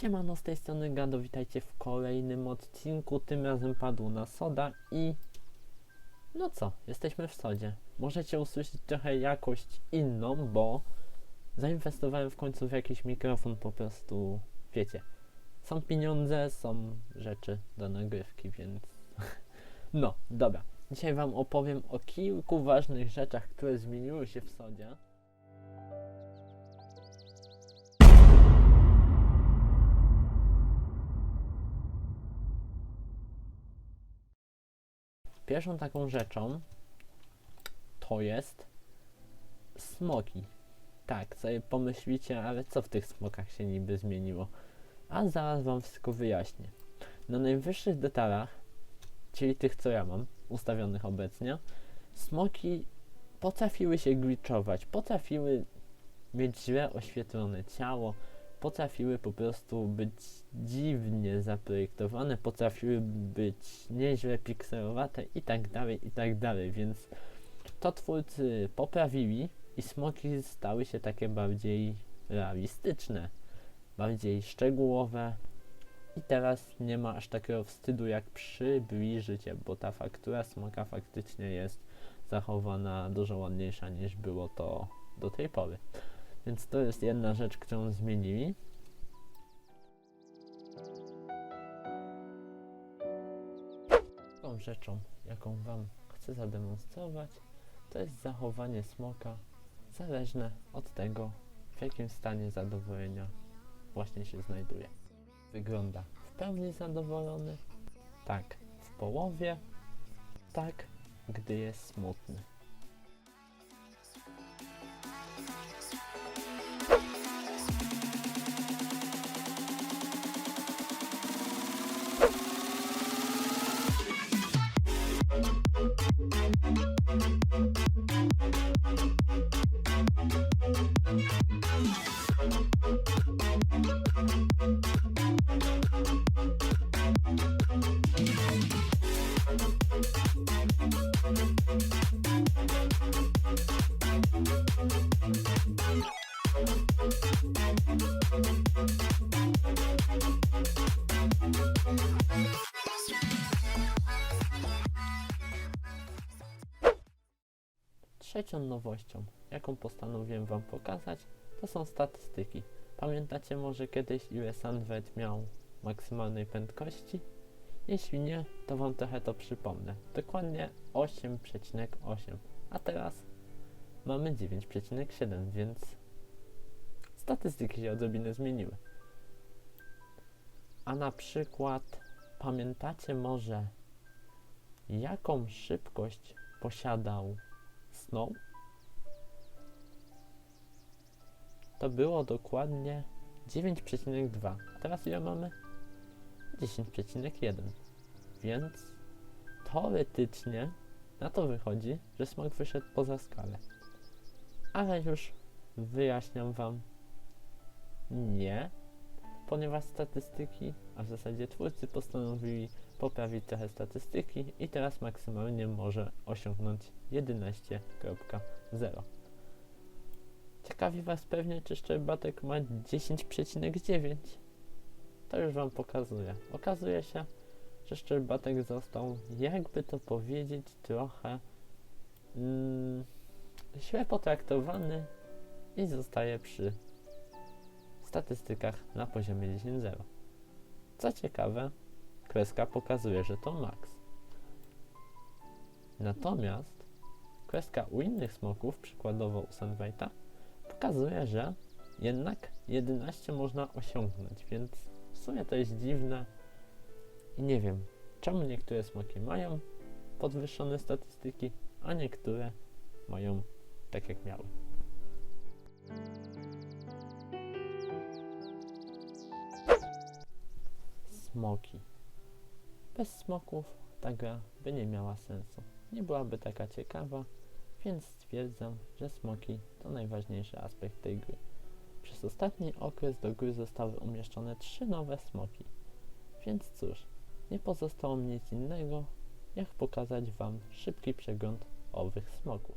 Siemano, z tej strony Gado, witajcie w kolejnym odcinku, tym razem padło na soda i... No co, jesteśmy w sodzie. Możecie usłyszeć trochę jakość inną, bo zainwestowałem w końcu w jakiś mikrofon, po prostu, wiecie, są pieniądze, są rzeczy do nagrywki, więc... No, dobra. Dzisiaj wam opowiem o kilku ważnych rzeczach, które zmieniły się w sodzie. Pierwszą taką rzeczą to jest smoki. Tak, sobie pomyślicie, ale co w tych smokach się niby zmieniło? A zaraz wam wszystko wyjaśnię. Na najwyższych detalach, czyli tych co ja mam ustawionych obecnie, smoki potrafiły się glitchować, potrafiły mieć źle oświetlone ciało, potrafiły po prostu być dziwnie zaprojektowane, potrafiły być nieźle pikselowate i tak dalej, i tak dalej, więc to twórcy poprawili i smoki stały się takie bardziej realistyczne, bardziej szczegółowe i teraz nie ma aż takiego wstydu jak przybliżyć je, bo ta faktura smoka faktycznie jest zachowana dużo ładniejsza niż było to do tej pory. Więc to jest jedna rzecz, którą zmienili. Drugą rzeczą, jaką Wam chcę zademonstrować, to jest zachowanie smoka zależne od tego, w jakim stanie zadowolenia właśnie się znajduje. Wygląda w pełni zadowolony, tak w połowie, tak gdy jest smutny. Trzecią nowością, jaką postanowiłem Wam pokazać, to są statystyki. Pamiętacie może kiedyś, ile Sunwet miał maksymalnej prędkości? Jeśli nie, to Wam trochę to przypomnę. Dokładnie 8,8, a teraz mamy 9,7, więc statystyki się odrobinę zmieniły. A na przykład pamiętacie może, jaką szybkość posiadał Snow? To było dokładnie 9,2. Teraz ile mamy? 10,1. Więc teoretycznie na to wychodzi, że smog wyszedł poza skalę. Ale już wyjaśniam wam nie, ponieważ statystyki, a w zasadzie twórcy postanowili poprawić trochę statystyki i teraz maksymalnie może osiągnąć 11.0. Ciekawi Was pewnie, czy Szczerbatek ma 10,9. To już Wam pokazuję. Okazuje się, że Szczerbatek został, jakby to powiedzieć, trochę mm, źle potraktowany i zostaje przy statystykach na poziomie 10.0. Co ciekawe, kreska pokazuje, że to max. Natomiast kreska u innych smoków, przykładowo u Sunwayta, pokazuje, że jednak 11 można osiągnąć, więc w sumie to jest dziwne i nie wiem, czemu niektóre smoki mają podwyższone statystyki, a niektóre mają tak jak miały. Smoki. Bez smoków ta gra by nie miała sensu. Nie byłaby taka ciekawa, więc stwierdzam, że smoki to najważniejszy aspekt tej gry. Przez ostatni okres do gry zostały umieszczone trzy nowe smoki. Więc cóż, nie pozostało mi nic innego, jak pokazać Wam szybki przegląd owych smoków.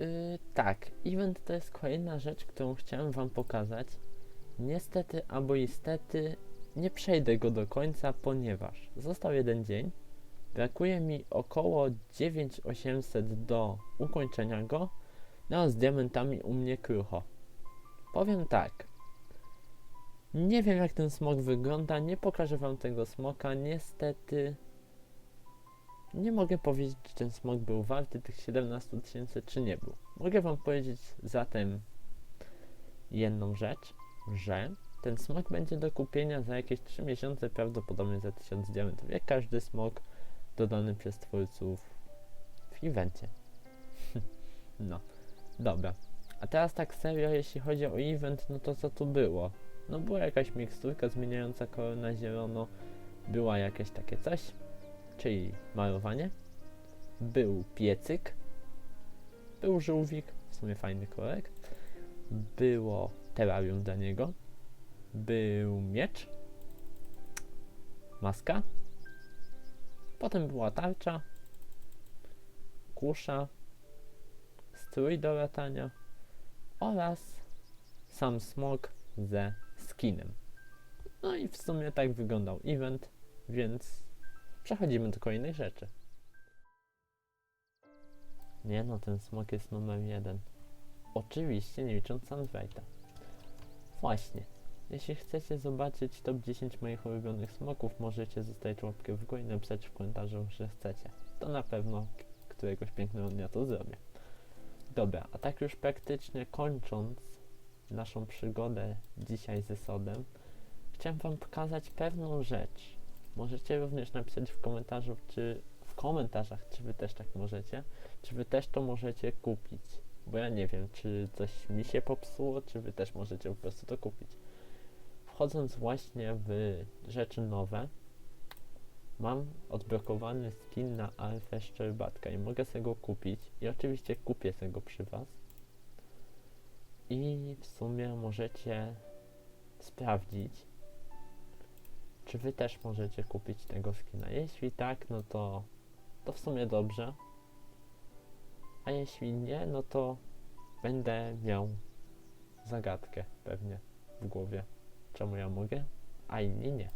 Yy, tak, event to jest kolejna rzecz, którą chciałem wam pokazać. Niestety albo istety nie przejdę go do końca, ponieważ został jeden dzień. Brakuje mi około 9800 do ukończenia go. No z diamentami u mnie krucho. Powiem tak. Nie wiem jak ten smok wygląda, nie pokażę wam tego smoka, niestety nie mogę powiedzieć, czy ten smok był warty tych 17 tysięcy, czy nie był. Mogę wam powiedzieć zatem jedną rzecz, że ten smok będzie do kupienia za jakieś 3 miesiące, prawdopodobnie za 1000 diamentów, jak każdy smok dodany przez twórców w evencie. no, dobra. A teraz tak serio, jeśli chodzi o event, no to co tu było? No była jakaś miksturka zmieniająca kolor na zielono, była jakieś takie coś, czyli malowanie, był piecyk, był żółwik, w sumie fajny kolorek, było terrarium dla niego, był miecz, maska, potem była tarcza, kusza, strój do latania. Oraz sam smok ze skinem. No i w sumie tak wyglądał event, więc przechodzimy do kolejnej rzeczy. Nie no, ten smok jest numer jeden. Oczywiście nie licząc Sunlighta. Właśnie. Jeśli chcecie zobaczyć top 10 moich ulubionych smoków, możecie zostawić łapkę w górę i napisać w komentarzu, że chcecie. To na pewno któregoś pięknego dnia to zrobię. Dobra, a tak już praktycznie kończąc naszą przygodę dzisiaj ze Sodem, chciałem wam pokazać pewną rzecz. Możecie również napisać w komentarzu, czy w komentarzach, czy wy też tak możecie, czy wy też to możecie kupić. Bo ja nie wiem, czy coś mi się popsuło, czy wy też możecie po prostu to kupić. Wchodząc właśnie w rzeczy nowe, mam odblokowany skin na Alfę Szczerbatka i mogę sobie go kupić. I oczywiście kupię sobie go przy was. I w sumie możecie sprawdzić, czy wy też możecie kupić tego skina. Jeśli tak, no to to w sumie dobrze. A jeśli nie, no to będę miał zagadkę pewnie w głowie. Czemu ja mogę, a inni nie.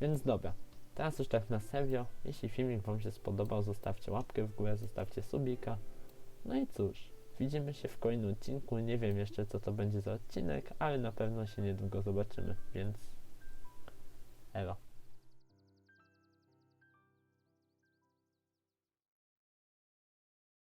Więc dobra. Teraz już tak na serio. Jeśli filmik wam się spodobał, zostawcie łapkę w górę, zostawcie subika. No i cóż, widzimy się w kolejnym odcinku. Nie wiem jeszcze co to będzie za odcinek, ale na pewno się niedługo zobaczymy, więc Alors.